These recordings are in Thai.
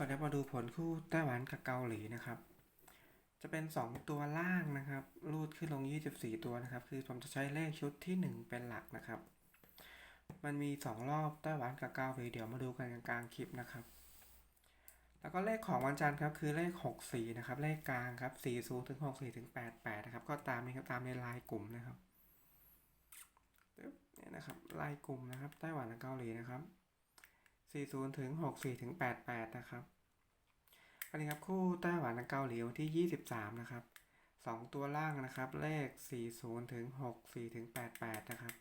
สวัสดีครับมาดูผลคู่ไต้หวันกับเกาหลีนะครับ จะเป็น 2 ตัวล่างนะครับ รูดขึ้นลง 24 ตัวนะครับ คือผมจะใช้เลขชุดที่ 1 เป็นหลักนะครับ มันมี 2 รอบไต้หวันกับเกาหลีเดี๋ยวมาดูกันกลางคลิปนะครับ แล้วก็เลขของวันจันทร์ครับคือเลข 64 นะครับ เลขกลางครับ 40ถึง64ถึง88 นะครับ ก็ตามนี้ครับตามในลน์กลุ่มนะครับปึ๊บเนี่ยนะครับลน์กลุ่มนะครับไต้หวันกับเกาหลีนะครับ 40ถึง64ถึง88 นะครับ อันนี้ครับคู่ไต้หวันกับเกาหลีวันที่ 23 นะครับ 2 ตัวล่างนะครับ เลข 40ถึง64ถึง88 นะครับ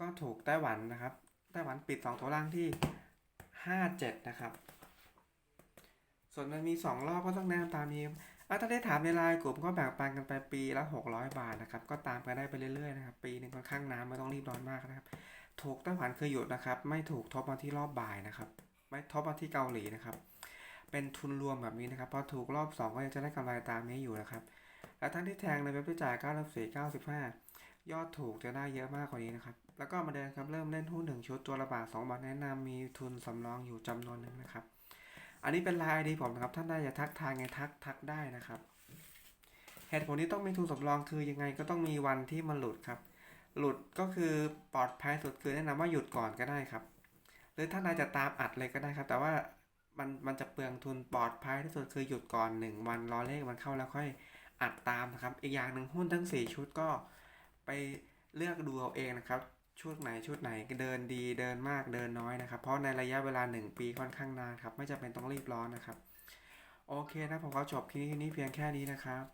ก็ถูกไต้หวันนะครับ ไต้หวันปิด 2 ตัวล่างที่ 57 นะครับ ส่วนมันมี 2 รอบก็ต้องแนะนำตามนี้อะถ้าได้ถามในไลน์กลุ่มก็แบ่งปันกันไปปีละ 600 บาทนะครับ ก็ตามกันได้ไปเรื่อยๆนะครับ ปีหนึ่งค่อนข้างน้ำไม่ต้องรีบร้อนมากนะครับ ถูกไต้หวันคือหยุดนะครับ ไม่ถูกทบมาที่รอบบ่ายนะครับ ไม่ทบมาที่เกาหลีนะครับ เป็นทุนรวมแบบนี้นะครับ พอถูกรอบ 2 ก็ยังจะได้กำไรตามนี้อยู่นะครับ และทั้งที่แทงในเว็บที่จ่าย9 4 95 ยอดถูกจะได้เยอะมากกว่านี้นะครับ แล้วก็มาเดินครับเริ่มเล่นหุ้น1ชุดตัวละบาท2บาทแนะนำมีทุนสำรองอยู่จำนวนหนึ่งนะครับ อันนี้เป็นไลน์ดีผมนะครับท่านใดอยากทักทายไงทักทักได้นะครับ เหตุผลที่ต้องมีทุนสำรองคือยังไงก็ต้องมีวันที่มันหลุดครับ หลุดก็คือปลอดภัยสุดคือแนะนำว่าหยุดก่อนก็ได้ครับ หรือถ้านายจะตามอัดเลยก็ได้ครับ แต่ว่ามันมันจะเปลืองทุนปลอดภัยที่สุดคือหยุดก่อน 1 วันรอเลขมันเข้าแล้วค่อยอัดตามนะครับ อีกอย่างหนึ่งหุ้นทั้ง 4 ชุดก็ไปเลือกดูเอาเองนะครับ ชุดไหนชุดไหนเดินดีเดินมากเดินน้อยนะครับ เพราะในระยะเวลา 1 ปีค่อนข้างนานครับ ไม่จำเป็นต้องรีบร้อนนะครับ โอเคนะผมก็จบคลิปนี้เพียงแค่นี้นะครับ